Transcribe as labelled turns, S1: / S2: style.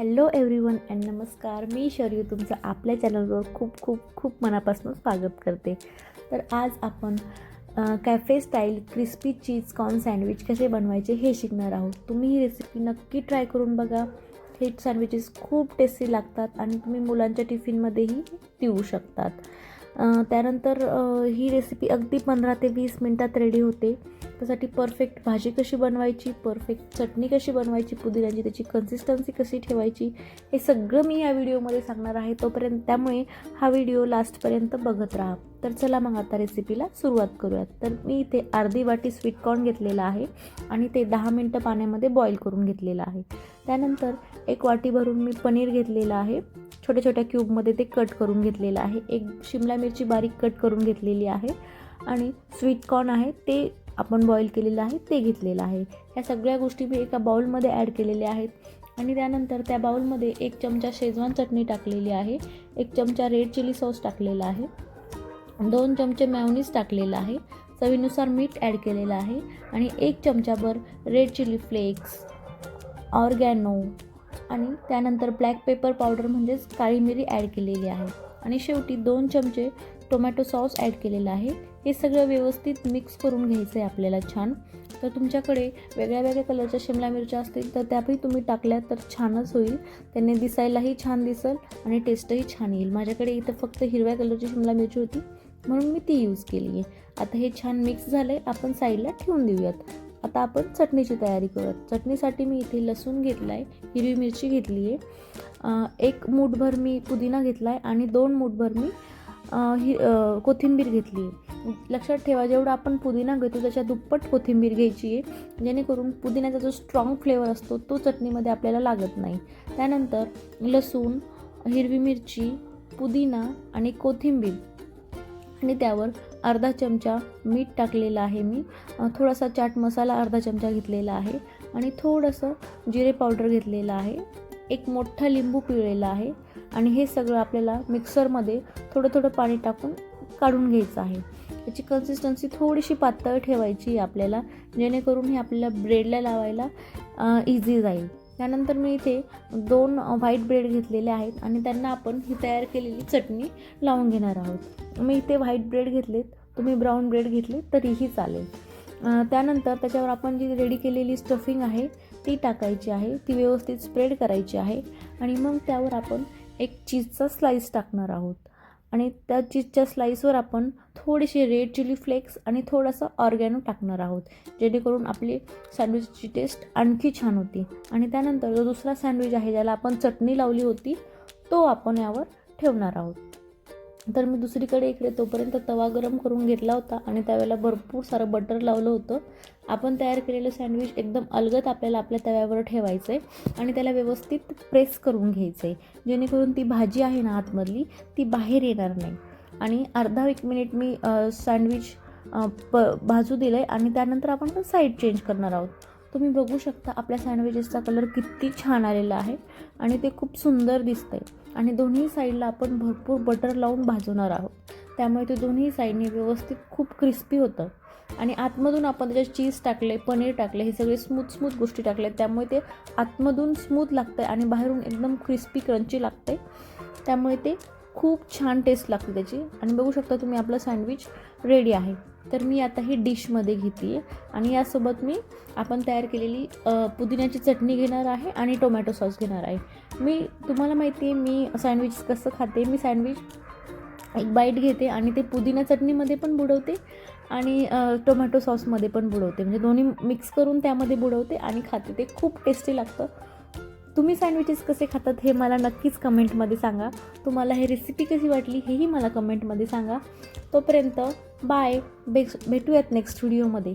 S1: Hello everyone and नमस्कार. मी शर्यू तुमचं आपल्या चॅनलवर खूप खूप खूप मनापासून स्वागत करते. तर आज आपण cafe style crispy cheese corn sandwich कसे बनवायचे हे शिकणार आहोत. तुम्ही ही रेसिपी नक्की ट्राय करून बघा. हे सँडविचेस खूप टेस्टी लागतात आणि तुम्ही मुलांच्या टिफिनमध्येही देऊ शकतात. त्यानंतर ही रेसिपी अगदी पंधरा ते वीस मिनटात रेडी होते. त्यासाठी परफेक्ट भाजी कशी बनवायची परफेक्ट चटणी कशी बनवायची पुदिन्याची त्याची कन्सिस्टन्सी कशी ठेवायची हे सगळं मी या व्हिडिओमध्ये सांगणार आहे तोपर्यंत. त्यामुळे हा व्हिडिओ लास्टपर्यंत बघत राहा. तर चला मग आता रेसिपीला सुरुवात करूयात. तर मी इथे अर्धी वाटी स्वीटकॉर्न घेतलेला आहे आणि ते दहा मिनटं पाण्यामध्ये बॉईल करून घेतलेलं आहे. त्यानंतर एक वाटी भरून मी पनीर घेतलेलं आहे. छोट्या छोट्या क्यूबमध्ये ते कट करून घेतलेलं आहे. एक शिमला मिरची बारीक कट करून घेतलेली आहे आणि स्वीटकॉर्न आहे ते आपण बॉईल केलेलं आहे ते घेतलेलं आहे. ह्या सगळ्या गोष्टी मी एका बाउलमध्ये ॲड केलेल्या आहेत आणि त्यानंतर त्या बाउलमध्ये एक चमचा शेजवान चटणी टाकलेली आहे एक चमचा रेड चिली सॉस टाकलेला आहे दोन चमचे मॅवनीज टाकलेलं आहे चवीनुसार मीठ ॲड केलेलं आहे आणि एक चमचाभर रेड चिली फ्लेक्स ऑर्गॅनो आणि त्यानंतर ब्लॅक पेपर पावडर म्हणजेच काळी मिरी ॲड केलेली आहे. आणि शेवटी दोन चमचे टोमॅटो सॉस ॲड केलेलं आहे. हे सगळं व्यवस्थित मिक्स करून घ्यायचं आहे आपल्याला छान. तर तुमच्याकडे वेगळ्या वेगळ्या कलरच्या शिमला मिरच्या असतील तर त्याही तुम्ही टाकल्या तर छानच होईल. त्याने दिसायलाही छान दिसेल आणि टेस्टही छान येईल. माझ्याकडे इथं फक्त हिरव्या कलरची शिमला मिरची होती म्हणून मी ती यूज केली आहे आता हे छान मिक्स झालं आहे आपण साईडला ठेवून देऊयात. आता आपण चटणीची तयारी करूयात. चटणीसाठी मी इथे लसूण घेतला आहे हिरवी मिरची घेतली आहे. एक मूठभर मी पुदिना घेतला आहे आणि दोन मूठभर मी ही कोथिंबीर घेतली आहे. लक्षात ठेवा जेवढा आपण पुदिना घेतो त्याच्या दुप्पट कोथिंबीर घ्यायची आहे. जेणेकरून पुदिन्याचा जो स्ट्रॉंग फ्लेवर असतो तो चटणीमध्ये आपल्याला लागत नाही. त्यानंतर लसूण हिरवी मिरची पुदिना आणि कोथिंबीर. आणि त्यावर अर्धा चमचा मीठ टाकलेलं आहे मी. थोडासा चाट मसाला अर्धा चमचा घेतलेला आहे. आणि थोडंसं जिरे पावडर घेतलेलं आहे. एक मोठा लिंबू पिळलेला आहे. आणि हे सगळं आपल्याला मिक्सरमध्ये थोडं थोडं पाणी टाकून काढून घ्यायचं आहे. त्याची कन्सिस्टन्सी थोडीशी पातळ ठेवायची आपल्याला जेणेकरून हे आपल्याला ब्रेडला लावायला इझी जाईल. त्यानंतर मी इथे दोन व्हाईट ब्रेड घेतलेले आहेत आणि त्यांना आपण ही तयार केलेली चटणी लावून घेणार आहोत. मी इथे व्हाईट ब्रेड घेतलेत तुम्ही ब्राऊन ब्रेड घेतले तरीही चालेल. त्यानंतर त्याच्यावर आपण जी रेडी केलेली स्टफिंग आहे ती टाकायची आहे ती व्यवस्थित स्प्रेड करायची आहे आणि मग त्यावर आपण एक चीजचा स्लाईस टाकणार आहोत. आणि त्या चीजच्या स्लाईसवर आपण थोडेसे रेड चिली फ्लेक्स आणि थोडंसं ऑर्गॅनो टाकणार आहोत. जेणेकरून आपली सँडविचची टेस्ट आणखी छान होती. आणि त्यानंतर जो दुसरा सँडविच आहे ज्याला आपण चटणी लावली होती तो आपण यावर ठेवणार आहोत. तर मी दुसरीकडे इकडे तोपर्यंत तवा गरम करून घेतला होता आणि त्यावेळेला भरपूर सारं बटर लावलं होतं. आपण तयार केलेलं सँडविच एकदम अलगत आपल्याला आपल्या तव्यावर ठेवायचं आहे आणि त्याला व्यवस्थित प्रेस करून घ्यायचं आहे जेणेकरून ती भाजी आहे ना आतमधली ती बाहेर येणार नाही. आणि अर्धा एक मिनिट मी सँडविच प भाजू दिलं आहे आणि त्यानंतर आपण साईड चेंज करणार आहोत. तुम्ही बघू शकता आपल्या सँडविचेसचा कलर किती छान आलेला आहे आणि ते खूप सुंदर दिसतं आहे आणि दोन्ही साईडला आपण भरपूर बटर लावून भाजवणार आहोत. त्यामुळे ते दोन्ही साईडने व्यवस्थित खूप क्रिस्पी होतं. आणि आतमधून आपण त्याच्यात चीज टाकले पनीर टाकले हे सगळे स्मूथ स्मूथ गोष्टी टाकल्या त्यामुळे ते आतमधून स्मूथ लागतं आहे आणि बाहेरून एकदम क्रिस्पी क्रंची लागते त्यामुळे ते खूप छान टेस्ट लागते त्याची. आणि बघू शकता तुम्ही आपलं सँडविच रेडी आहे. तर मी आता ही डिशमध्ये घेते आहे आणि यासोबत मी आपण तयार केलेली पुदिन्याची चटणी घेणार आहे आणि टोमॅटो सॉस घेणार आहे. मी तुम्हाला माहिती आहे मी सँडविच कसं खाते? मी सँडविच एक बाईट घेते आणि ते पुदिना चटणीमध्ये पण बुडवते आणि टोमॅटो सॉसमध्ये पण बुडवते. म्हणजे दोन्ही मिक्स करून त्यामध्ये बुडवते आणि खाते. ते खूप टेस्टी लागतं. तुम्ही सँडविचेस कसे खातात हे मला नक्कीच कमेंटमध्ये सांगा. तुम्हाला हे रेसिपी कशी वाटली हेही मला कमेंटमध्ये सांगा. तोपर्यंत बाय बेक्स भेटूयात नेक्स्ट व्हिडिओमध्ये